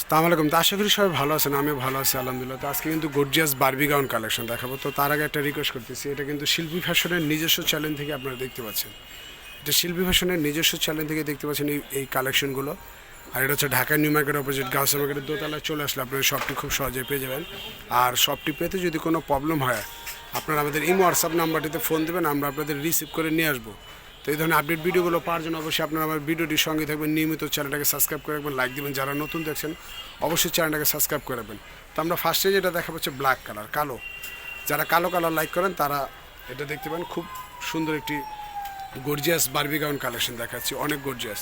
সালাম আলাইকুম। তো আশা করি সবাই ভালো আছেন, আমিও ভালো আছি, আলহামদুলিল্লাহ। তো আজকে কিন্তু গর্জিয়াস বারবি গাউন কালেকশন দেখাবো। তো তার আগে একটা রিকোয়েস্ট করতেছি, এটা কিন্তু শিল্পী ফ্যাশনের নিজস্ব চ্যানেল থেকে আপনারা দেখতে পাচ্ছেন। এটা শিল্পী ফ্যাশনের নিজস্ব চ্যানেল থেকে দেখতে পাচ্ছেন এই এই কালেকশনগুলো আর এটা হচ্ছে Dhaka New Market opposite girls মার্কেটের দোতলায় চলে আসলে আপনারা শপটি খুব সহজে পেয়ে যাবেন। আর শপটি পেতে যদি কোনো প্রবলেম হয়, আপনারা আমাদের এই হোয়াটসঅ্যাপ নাম্বারটিতে ফোন দেবেন, আমরা আপনাদের রিসিভ করে নিয়ে আসব। তো এই ধরনের আপডেট ভিডিওগুলো পাওয়ার জন্য অবশ্যই আপনারা আমার ভিডিওটির সঙ্গে থাকবেন। নিয়মিত চ্যানেলটাকে সাবস্ক্রাইব করে রাখবেন লাইক দেবেন। যারা নতুন দেখছেন, অবশ্যই চ্যানেলটাকে সাবস্ক্রাইব করে রাখবেন। তো আমরা ফার্স্টে যেটা দেখা হচ্ছে ব্ল্যাক কালার কালো। যারা কালো কালার লাইক করেন, তারা এটা দেখতে পান, খুব সুন্দর একটি গর্জিয়াস বারবি গাউন কালেকশন দেখাচ্ছি। অনেক গর্জিয়াস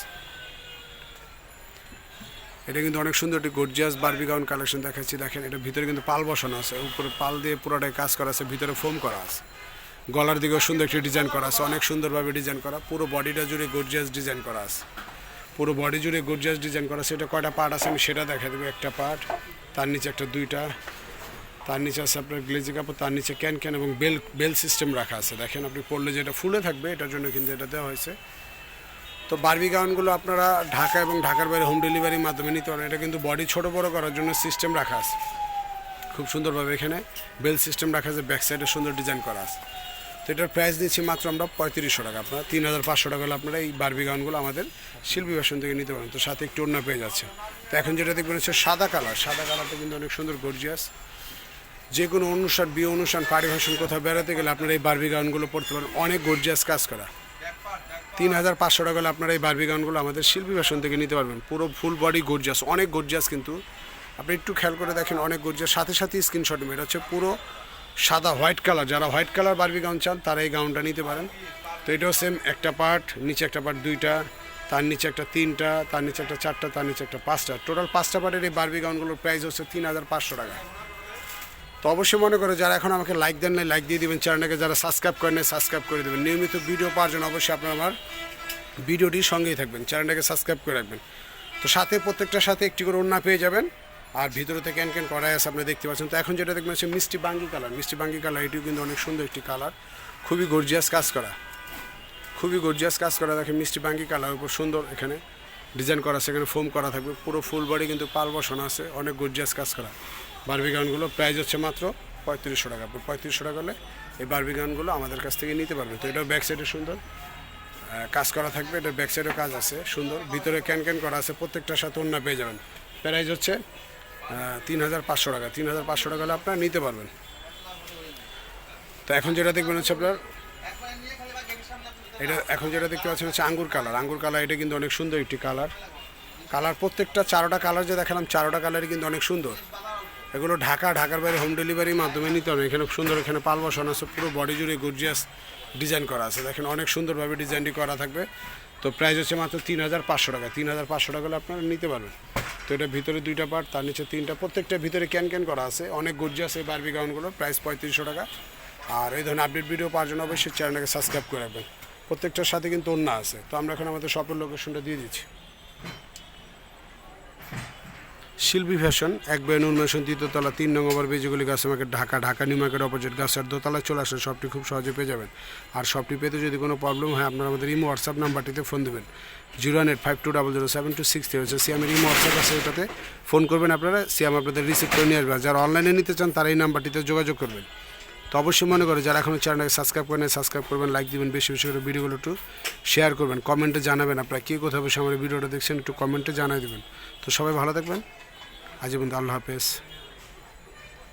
এটা কিন্তু অনেক সুন্দর একটি গর্জিয়াস বারবি গাউন কালেকশন দেখাচ্ছি। দেখেন এটা ভিতরে কিন্তু পাল বসানো আছে। উপরে পাল দিয়ে পুরোটাই কাজ করা আছে, ভিতরে ফোম করা আছে। গলার দিকেও সুন্দর একটি ডিজাইন করা আছে, অনেক সুন্দরভাবে ডিজাইন করা, পুরো বডিটা জুড়ে গর্জিয়াস ডিজাইন করা আছে। পুরো বডি জুড়ে গর্জিয়াস ডিজাইন করা আছে, এটা কয়টা পার্ট আছে আমি সেটা দেখা দেবো, একটা পার্ট তার নিচে একটা দুইটা, তার নিচে আছে আপনার গ্লেজি কাপড়, তার নিচে ক্যান ক্যান এবং বেল বেল সিস্টেম রাখা আছে। দেখেন আপনি পড়লে যেটা ফুলে থাকবে, এটার জন্য কিন্তু এটা দেওয়া হয়েছে। তো বার্বি গাউনগুলো আপনারা ঢাকা এবং ঢাকার বাইরে হোম ডেলিভারির মাধ্যমে নিতে পারেন। এটা কিন্তু বডি ছোট বড় করার জন্য সিস্টেম রাখা আছে। খুব সুন্দরভাবে এখানে বেল সিস্টেম রাখা আছে ব্যাক সাইডে সুন্দর ডিজাইন করা আছে। তো এটার প্রাইস দিচ্ছি মাত্র আমরা পঁয়ত্রিশশো টাকা। আপনারা তিন হাজার পাঁচশো টাকা হলে আপনারা এই বারবি গাউনগুলো আমাদের শিল্পী ফ্যাশন থেকে নিতে পারেন। তো সাথে একটু অন্য পেয়ে যাচ্ছে। তো এখন যেটা দেখবেন হচ্ছে সাদা কালার সাদা কালারটা কিন্তু অনেক সুন্দর গর্জিয়াস যে কোনো অনুষ্ঠান, বিয়ে অনুষ্ঠান পারিভাষণ কোথাও বেড়াতে গেলে আপনারা এই বারবি গাউনগুলো পড়তে পারেন। অনেক গর্জিয়াস কাজ করা। তিন হাজার পাঁচশো টাকা হলে আপনারা এই বারবি গাউনগুলো আমাদের শিল্পী ফ্যাশন থেকে নিতে পারবেন। পুরো ফুল বডি গর্জিয়াস অনেক গর্জিয়াস কিন্তু। আপনি একটু খেয়াল করে দেখেন, অনেক গর্জিয়াস সাথে সাথে স্ক্রিনশট এটা হচ্ছে পুরো সাদা হোয়াইট কালার, যারা হোয়াইট কালার বারবি গাউন চান, তারা এই গাউনটা নিতে পারেন। তো এটাও সেম একটা পার্ট নিচে একটা পার্ট দুইটা, তার নিচে একটা তিনটা, তার নিচে একটা চারটা, তার নিচে একটা পাঁচটা। টোটাল পাঁচটা পার্টের এই বারবি গাউনগুলোর প্রাইস হচ্ছে তিন হাজার পাঁচশো টাকা। তো অবশ্যই মনে করে, যারা এখন আমাকে লাইক দেন নাই লাইক দিয়ে দিবেন। চ্যানেলটাকে যারা সাবস্ক্রাইব করেন নাই সাবস্ক্রাইব করে দেবেন। নিয়মিত ভিডিও পাওয়ার জন্য অবশ্যই আপনারা আমার ভিডিওটির সঙ্গেই থাকবেন। চ্যানেলটাকে সাবস্ক্রাইব করে রাখবেন। তো সাথে প্রত্যেকটার সাথে একটি করে ওড়না পেয়ে যাবেন। আর ভিতরে থেকে ক্যান করাই আছে আপনি দেখতে পাচ্ছেন। তো এখন যেটা দেখবেন হচ্ছে মিষ্টি বাঙ্গি কালার। মিষ্টি বাঙ্গি কালার, এটিও কিন্তু অনেক সুন্দর একটি কালার। খুবই গর্জিয়াস কাজ করা। খুবই গর্জিয়াস কাজ করা। দেখেন মিষ্টি বাঙ্গি কালার উপর সুন্দর এখানে ডিজাইন করা আছে। এখানে ফোম করা থাকবে। পুরো ফুল বডি কিন্তু পাল বসানো আছে। অনেক গর্জিয়াস কাজ করা। বারবি গাউনগুলো প্রাইস হচ্ছে মাত্র পঁয়ত্রিশশো টাকা। পঁয়ত্রিশশো টাকা হলে এই বারবি গাউনগুলো আমাদের কাছ থেকে নিতে পারবে। তো এটাও ব্যাক সাইডে সুন্দর। কাজ করা থাকবে। এটা ব্যাক সাইডেও কাজ আছে। সুন্দর। ভিতরে ক্যান ক্যান করা আছে প্রত্যেকটার সাথে অন্য পেয়ে যাবেন। প্রাইস হচ্ছে তিন হাজার পাঁচশো টাকা। তিন হাজার পাঁচশো টাকা হলে আপনারা নিতে পারবেন। তো এখন যেটা দেখবেন হচ্ছে আপনার, এটা এখন যেটা দেখতে পাচ্ছেন হচ্ছে আঙ্গুর কালার। আঙ্গুর কালার, এটা কিন্তু অনেক সুন্দর একটি কালার। কালার প্রত্যেকটা চারোটা কালার যে দেখালাম, চারোটা কালারই কিন্তু অনেক সুন্দর। এগুলো ঢাকা, ঢাকার বাইরে হোম ডেলিভারির মাধ্যমে নিতে হবে। এখানে সুন্দর এখানে পাল বসানো আছে, পুরো বডি জুড়ে গর্জিয়াস ডিজাইন করা আছে। দেখেন অনেক সুন্দরভাবে ডিজাইনটি করা থাকবে। তো প্রাইস হচ্ছে মাত্র তিন হাজার পাঁচশো টাকা। তিন হাজার পাঁচশো টাকা হলে আপনারা নিতে পারবেন। তো এটা ভিতরে দুইটা পার্ট, তার নিচে তিনটা। প্রত্যেকটা ভিতরে ক্যান ক্যান করা আছে। অনেক গর্জিয়াস এই বার্বি গাউনগুলো প্রাইস পঁয়ত্রিশশো টাকা। আর এই ধরনের আপডেট ভিডিও পাওয়ার জন্য অবশ্যই চ্যানেলটাকে সাবস্ক্রাইব করে রাখবেন। প্রত্যেকটার সাথে কিন্তু অন্য আছে। তো আমরা এখন আমাদের শপের লোকেশনটা দিয়ে দিচ্ছি। শিল্পী ফ্যাশন, এক বেন উন্মেষণ তৃতীয়তলা তিন নং ওভার বেজিগুলি গাছ market Dhaka Dhaka New Market opposite গাছের দোতলায় চলে আসে সবটি খুব সহজে পেয়ে যাবেন। আর সবটি পেতে যদি কোনো প্রবলেম হয়, আপনারা আমাদের ইমো হোয়াটসঅ্যাপ নাম্বারটিতে ফোন দেবেন। Zero one eight five two double zero seven two six three হচ্ছে সিএমের ইমো হোয়াটসঅ্যাপ আছে, ওটাতে ফোন করবেন আপনারা। সিএম আপনাদের রিসিভ করে নিয়ে আসবে। আর যারা অনলাইনে নিতে চান, তারা এই নাম্বারটিতে যোগাযোগ করবেন। তো অবশ্যই মনে করে, যারা এখনও চ্যানেলটাকে সাবস্ক্রাইব করেন সাবস্ক্রাইব করবেন লাইক দিবেন, বেশি বেশি করে ভিডিওগুলো একটু শেয়ার করবেন। কমেন্টে জানাবেন আপনারা কে কোথাও বসে আমার ভিডিওটা দেখছেন, একটু কমেন্টে জানাই দেবেন। তো সবাই ভালো থাকবেন। আজ পর্যন্ত আল্লাহ হাফেজ।